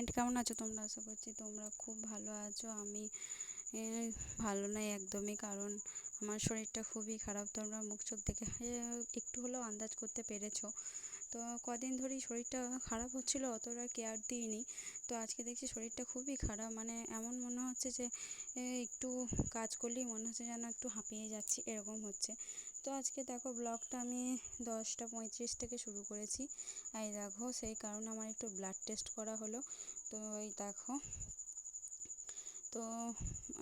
Friend কেমন আছো? তোমরা আশা করছি তোমরা খুব ভালো আছো। আমি ভালো নাই একদমই, কারণ আমার শরীরটা খুবই খারাপ। তোমরা মুখ চোখ দেখে একটু হলেও আন্দাজ করতে পেরেছ। তো কদিন ধরেই শরীরটা খারাপ হচ্ছিল অতটা কেয়ার দিইনি। তো আজকে দেখছি শরীরটা খুবই খারাপ। মানে এমন মনে হচ্ছে যে একটু কাজ করলেই মনে হচ্ছে যেন একটু হাঁপিয়ে যাচ্ছি, এরকম হচ্ছে। তো আজকে দেখো ব্লগটা আমি দশটা পঁয়ত্রিশ থেকে শুরু করেছি। এই দেখো সেই কারণে আমার একটু ব্লাড টেস্ট করা হলো। তো ওই দেখো। তো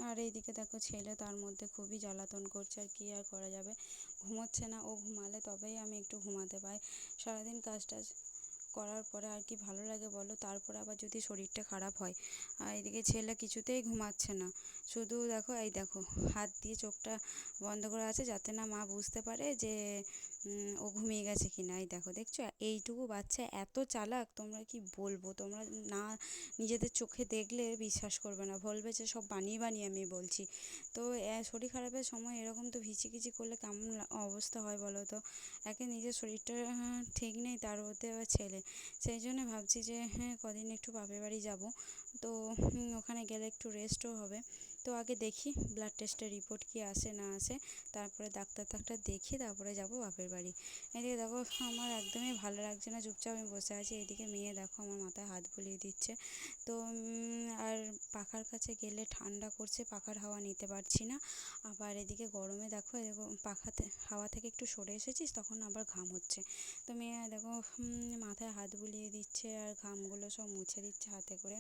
আর এইদিকে দেখো ছেলে তার মধ্যে খুবই জ্বালাতন করছে, আর কী আর করা যাবে? ঘুমোচ্ছে না, ও ঘুমালে তবেই আমি একটু ঘুমাতে পাই। সারাদিন কাজ টাজ করার পরে আর কি ভালো লাগে বলো? তারপরে আবার যদি শরীরটা খারাপ হয়, আর এদিকে ছেলে কিছুতেই ঘুমাচ্ছে না। শুধু দেখো, এই দেখো, হাত দিয়ে চোখটা বন্ধ করে আছে যাতে না মা বুঝতে পারে যে ও ঘুমিয়ে গেছে কি না এই দেখো, দেখছ? এইটুকু বাচ্চা এত চালাক, তোমরা কি বলব? তোমরা না নিজেদের চোখে দেখলে বিশ্বাস করবে না। বলবে যে, সব বানিয়ে বানিয়ে আমি বলছি। তো শরীর খারাপের সময় এরকম তো ভিচিকিচি করলে কেমন অবস্থা হয় বলো তো? একে নিজের শরীরটা ঠিক নেই, তার মধ্যে আবার ছেলে সেই জন্য ভাবছি যে হ্যাঁ কদিন একটু বাপের বাড়ি যাব। তো ওখানে গেলে একটু রেস্টও হবে। তো আগে দেখি ব্লাড টেস্টের রিপোর্ট কী আসে না আসে। তারপরে ডাক্তার টাক্তার দেখিয়ে তারপরে যাব বাপের বাড়ি। এদিকে দেখো, আমার একদমই ভালো লাগছে না, চুপচাপ আমি বসে আছি। এদিকে মেয়ে দেখো, আমার মাথায় হাত বুলিয়ে দিচ্ছে। তো আর পাখার কাছে গেলে ঠান্ডা করছে, পাখার হাওয়া নিতে পারছি না। আবার এদিকে গরমে দেখো পাখাতে হাওয়া থেকে একটু সরে এসেছিস, তখন আবার ঘাম হচ্ছে। তো মেয়ে দেখো মাথায় হাত বুলিয়ে দিচ্ছে, আর ঘামগুলো সব মুছে দিচ্ছে হাতে করে।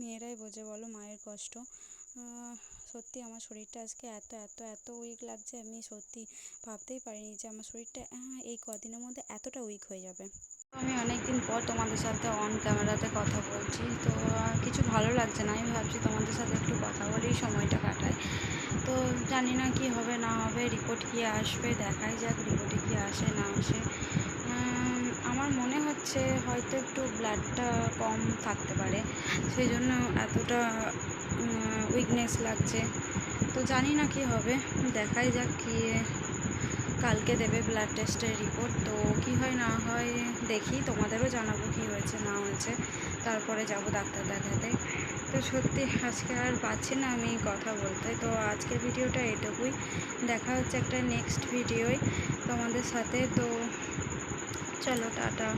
মেয়েরাই বোঝে বলো মায়ের কষ্ট। সত্যি আমার শরীরটা আজকে এত এত এত উইক লাগছে, আমি সত্যি ভাবতেই পারিনি যে আমার শরীরটা এই কদিনের মধ্যে এতটা উইক হয়ে যাবে। আমি অনেক দিন পর তোমাদের সাথে অন ক্যামেরাতে কথা বলছি, তো কিছু ভালো লাগছে না। আমি ভাবছি তোমাদের সাথে একটু কথা বলেই সময়টা কাটাই। তো জানি না কি হবে, না হবে রিপোর্ট কী আসবে, দেখাই যাক রিপোর্টে কী আসে, না আসে। হচ্ছে হয়তো একটু ব্লাডটা কম থাকতে পারে। সেই জন্য এতটা উইকনেস লাগছে। তো জানি না কি হবে। দেখাই যাক কী কালকে দেবে ব্লাড টেস্টের রিপোর্ট তো কি হয় না হয় দেখি, তোমাদেরও জানাব কি হয়েছে, না হয়েছে। তারপরে যাব ডাক্তার দেখাতে। তো সত্যি আজকে আর পাচ্ছি না আমি কথা বলতে। তো আজকের ভিডিওটা এটুকুই। দেখা হচ্ছে একটা নেক্সট ভিডিওয় তোমাদের সাথে। তো চলো টাটা।